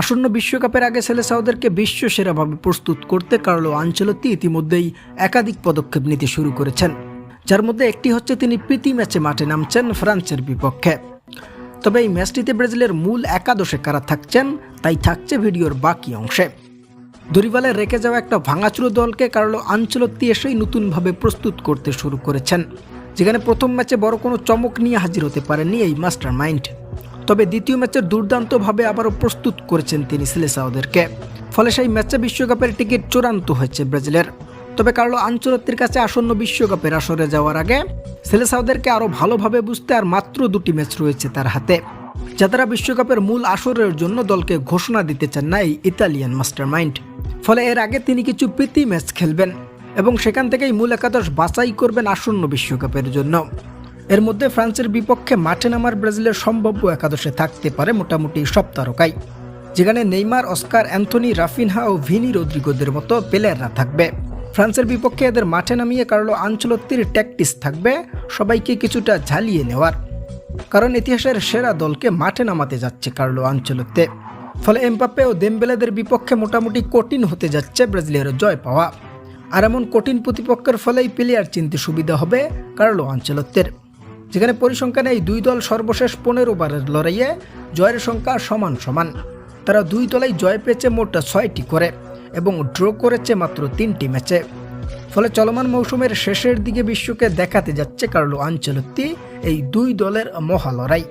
আসন্ন বিশ্বকাপের আগে সেলেসাওদেরকে বিশ্ব সেরাভাবে প্রস্তুত করতে কার্লো আঞ্চলতি ইতিমধ্যেই একাধিক পদক্ষেপ নিতে শুরু করেছেন, যার মধ্যে একটি হচ্ছে তিনি প্রীতি ম্যাচে মাঠে নামছেন ফ্রান্সের বিপক্ষে। তবে এই ম্যাচটিতে ব্রাজিলের মূল একাদশে কারা থাকছেন, তাই থাকছে ভিডিওর বাকি অংশে। দরিবালে রেখে যাওয়া একটা ভাঙাচুরো দলকে কার্লো আঞ্চলত্তি এসেই নতুনভাবে প্রস্তুত করতে শুরু করেছেন, যেখানে প্রথম ম্যাচে বড় কোনো চমক নিয়ে হাজির হতে পারেননি এই মাস্টার মাইন্ড তবে দ্বিতীয় ম্যাচে দুর্দান্তভাবে আবারও প্রস্তুত করেছেন তিনি সিলেসাওদেরকে ফলে সেই ম্যাচে বিশ্বকাপের টিকিট চূড়ান্ত হয়েছে ব্রাজিলের। তবে কার্লো আঞ্চলত্তির কাছে আসন্ন বিশ্বকাপের আসরে যাওয়ার আগে সেলেসাওদেরকে আরও ভালোভাবে বুঝতে আর মাত্র দুটি ম্যাচ রয়েছে তার হাতে। যা তারা বিশ্বকাপের মূল আসরের জন্য দলকে ঘোষণা দিতে চান না এই ইতালিয়ান মাস্টার মাইন্ড ফলে এর আগে তিনি কিছু প্রীতি ম্যাচ খেলবেন এবং সেখান থেকেই মূল একাদশ বাছাই করবেন আসন্ন বিশ্বকাপের জন্য। এর মধ্যে ফ্রান্সের বিপক্ষে মাঠে নামার ব্রাজিলের সম্ভাব্য একাদশে থাকতে পারে মোটামুটি সব তারকাই। যেখানে নেইমার, অস্কার, অ্যান্থনি, রাফিনহা ও ভিনি রদ্রিগোদের মতো প্লেয়াররা থাকবে। ফ্রান্সের বিপক্ষে এদের মাঠে নামিয়ে কার্লো আঞ্চলত্তির ট্যাকটিস থাকবে, সবাইকে কিছুটা ঝালিয়ে নেওয়ার। কারণ ইতিহাসের সেরা দলকে মাঠে নামাতে যাচ্ছে কার্লো আঞ্চলত্তে। ফলে এমপাপ্পে ও দেমবেলেদের বিপক্ষে মোটামুটি কঠিন হতে যাচ্ছে ব্রাজিলের জয় পাওয়া। আর এমন কঠিন প্রতিপক্ষের ফলেই প্লেয়ার চিনতে সুবিধা হবে কার্লো আঞ্চলত্বের যেখানে পরিসংখ্যানে এই দুই দল সর্বশেষ পনেরো বারের লড়াইয়ে জয়ের সংখ্যা সমান সমান। তারা দুই দলেই জয় পেয়েছে মোট ছয়টি করে এবং ড্র করেছে মাত্র তিনটি ম্যাচে। ফলে চলমান মৌসুমের শেষের দিকে বিশ্বকে দেখাতে যাচ্ছে কার্লো আঞ্চলত্তি এই দুই দলের মহা লড়াই